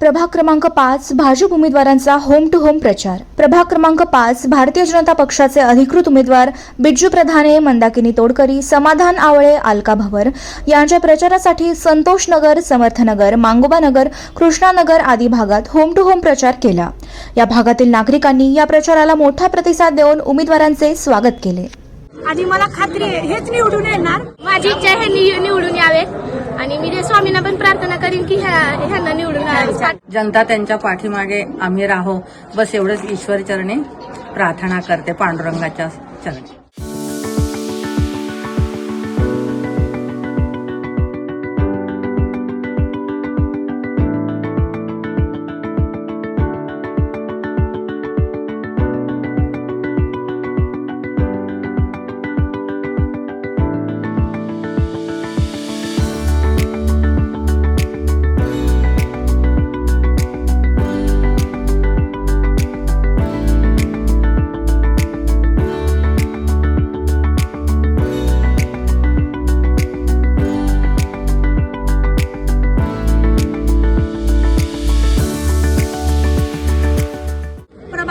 प्रभाग क्रमांक पाच भाजप उमेदवारांचा होम टू होम प्रचार. प्रभाग क्रमांक पाच भारतीय जनता पक्षाचे अधिकृत उमेदवार बिज्जू प्रधाने मंदाकिनी तोडकरी समाधान आवळे अलका भवर. यांच्या प्रचारासाठी संतोष नगर समर्थनगर मांगोबा नगर कृष्णानगर आदी भागात होम टू होम प्रचार केला. या भागातील नागरिकांनी या प्रचाराला मोठा प्रतिसाद देऊन उमेदवारांचे स्वागत केले. आणि मला खात्री आहे हेच निवडून येणार? माझी इच्छा आहे ह्यांनी निवडून यावेत आणि मी ते स्वामींना पण प्रार्थना करीन की ह्या- ह्यांना निवडून जनता त्यांच्या पाठीमागे आम्ही राहो. बस एवढंच ईश्वर चरणी प्रार्थना करते पांडुरंगाच्या चरणी.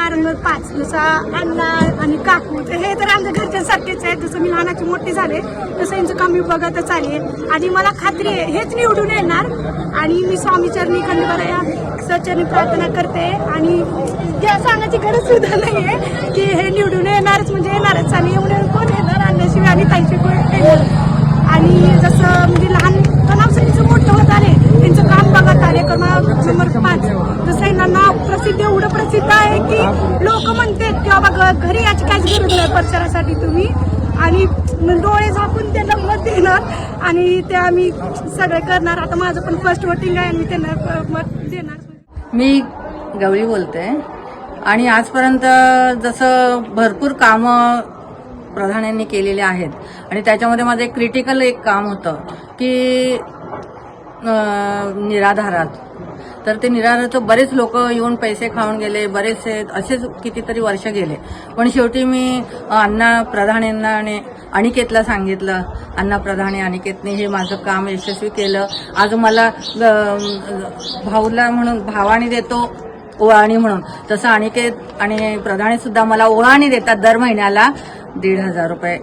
चार मग पाच जसं अण्णा आणि काकू तर हे तर आमच्या घरच्यांसारखेच आहे जसं मी लहानाची मोठी झाले तसं यांचं काम मी बघतच आले आणि मला खात्री आहे हेच निवडून येणार. आणि मी स्वामी चरणी खंडोबा या सचरणी प्रार्थना करते. आणि या सांगायची गरज सुद्धा नाही आहे की हे निवडून येणारच म्हणजे येणारच. आणि एवढे कोण येणार? आणल्याशिवाय आणि ताईशिवाय येणार. आणि जसं म्हणजे लहान मोठं होत आले त्यांचं काम बघत आले क्रमांक नंबर पाच जसं यांना नाव प्रसिद्ध एवढं प्रसिद्ध आहे की सांगते की बाबा घरी याची काहीच गरज नाही प्रचारासाठी तुम्ही. आणि डोळे झाकून त्यांना मत देणार. आणि ते आम्ही सगळे करणार. आता माझं पण फर्स्ट वोटिंग आहे आणि मी त्यांना मत देणार. मी गवळी बोलते. आणि आजपर्यंत जसं भरपूर कामं प्रधान यांनी केलेले आहेत. आणि त्याच्यामध्ये माझं एक क्रिटिकल एक काम होतं की निराधारात. तर ते निराधाराचं बरेच लोक येऊन पैसे खाऊन गेले बरेचसे असेच कितीतरी वर्ष गेले. पण शेवटी मी अण्णा प्रधान यांना आणि अनिकेतला सांगितलं. अण्णा प्रधाने अनिकेतने हे माझं काम यशस्वी केलं. आज मला भाऊला म्हणून भावाने देतो ओळाणी म्हणून. तसं अनिकेत आणि प्रधाने सुद्धा मला ओळाणी देतात दर महिन्याला दीड हजार रुपये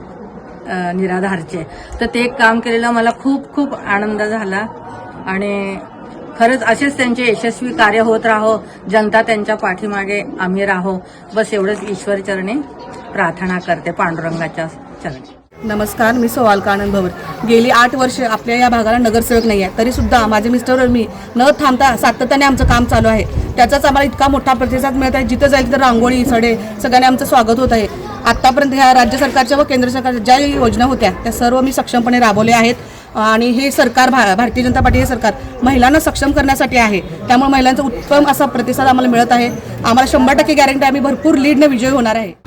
निराधारचे. तर ते एक काम केलेलं मला खूप खूप आनंद झाला. आणि खरंच असेच त्यांचे यशस्वी कार्य होत राहो. जनता त्यांच्या पाठीमागे आम्ही राहो. बस एवढंच ईश्वर चरणी प्रार्थना करते पांडुरंगाच्या चरणी. नमस्कार मी सोवालकानंद भवर. गेली आठ वर्ष आपल्या या भागाला नगरसेवक नाही आहे तरी सुद्धा माझे मिस्टर मी न थांबता सातत्याने आमचं काम चालू आहे. त्याचाच आम्हाला इतका मोठा प्रतिसाद मिळत आहे. जिथं जाईल तर रांगोळी सडे सगळ्यांनी आमचं स्वागत होत आहे. आत्तापर्यंत ह्या राज्य सरकारच्या व केंद्र सरकारच्या ज्या योजना होत्या त्या सर्व मी सक्षमपणे राबवल्या आहेत. आणि हे सरकार भा भारतीय जनता पार्टी हे सरकार महिलांना सक्षम करण्यासाठी आहे. त्यामुळे महिलांचा उत्तम असा प्रतिसाद आम्हाला मिळत आहे. आम्हाला शंभर टक्के गॅरंटी आम्ही भरपूर लीडने विजयी होणार आहे.